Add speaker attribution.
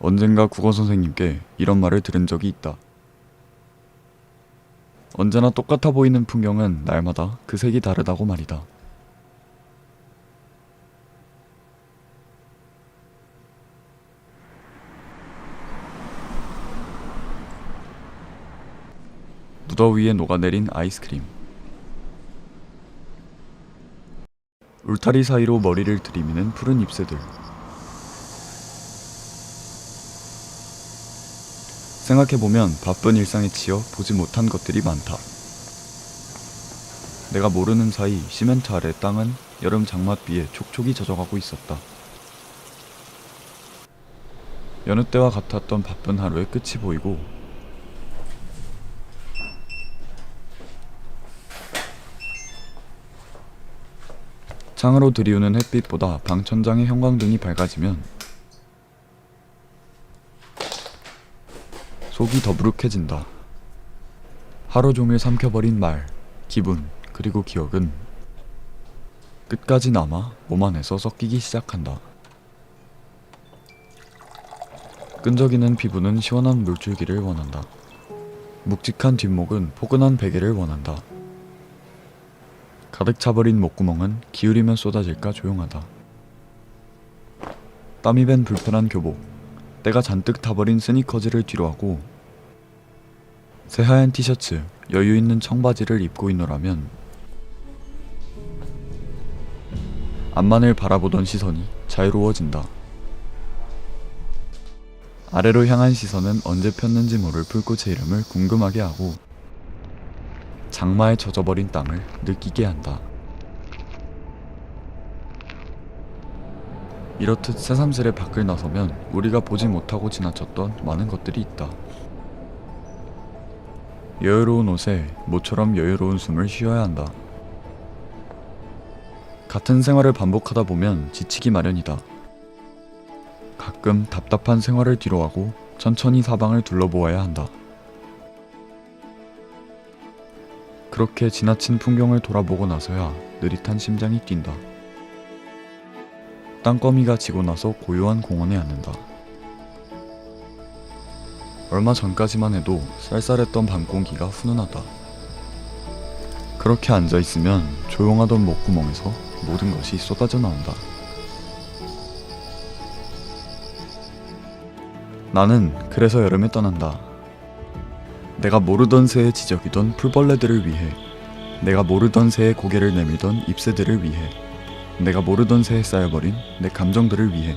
Speaker 1: 언젠가 국어 선생님께 이런 말을 들은 적이 있다. 언제나 똑같아 보이는 풍경은 날마다 그 색이 다르다고 말이다. 무더위에 녹아내린 아이스크림. 울타리 사이로 머리를 들이미는 푸른 잎새들. 생각해보면 바쁜 일상에 치여 보지 못한 것들이 많다. 내가 모르는 사이 시멘트 아래 땅은 여름 장맛비에 촉촉이 젖어가고 있었다. 여느 때와 같았던 바쁜 하루의 끝이 보이고 창으로 들이우는 햇빛보다 방천장의 형광등이 밝아지면 속이 더부룩해진다. 하루 종일 삼켜버린 말, 기분, 그리고 기억은 끝까지 남아 몸 안에서 섞이기 시작한다. 끈적이는 피부는 시원한 물줄기를 원한다. 묵직한 뒷목은 포근한 베개를 원한다. 가득 차버린 목구멍은 기울이면 쏟아질까 조용하다. 땀이 밴 불편한 교복, 때가 잔뜩 타버린 스니커즈를 뒤로하고 새하얀 티셔츠, 여유 있는 청바지를 입고 있노라면 앞만을 바라보던 시선이 자유로워진다. 아래로 향한 시선은 언제 폈는지 모를 불꽃의 이름을 궁금하게 하고 장마에 젖어버린 땅을 느끼게 한다. 이렇듯 새삼스레 밖을 나서면 우리가 보지 못하고 지나쳤던 많은 것들이 있다. 여유로운 옷에 모처럼 여유로운 숨을 쉬어야 한다. 같은 생활을 반복하다 보면 지치기 마련이다. 가끔 답답한 생활을 뒤로하고 천천히 사방을 둘러보아야 한다. 그렇게 지나친 풍경을 돌아보고 나서야 느릿한 심장이 뛴다. 땅거미가 지고 나서 고요한 공원에 앉는다. 얼마 전까지만 해도 쌀쌀했던 밤 공기가 훈훈하다. 그렇게 앉아 있으면 조용하던 목구멍에서 모든 것이 쏟아져 나온다. 나는 그래서 여름에 떠난다. 내가 모르던 새의 지적이던 풀벌레들을 위해, 내가 모르던 새의 고개를 내밀던 잎새들을 위해, 내가 모르던 새에 쌓여버린 내 감정들을 위해,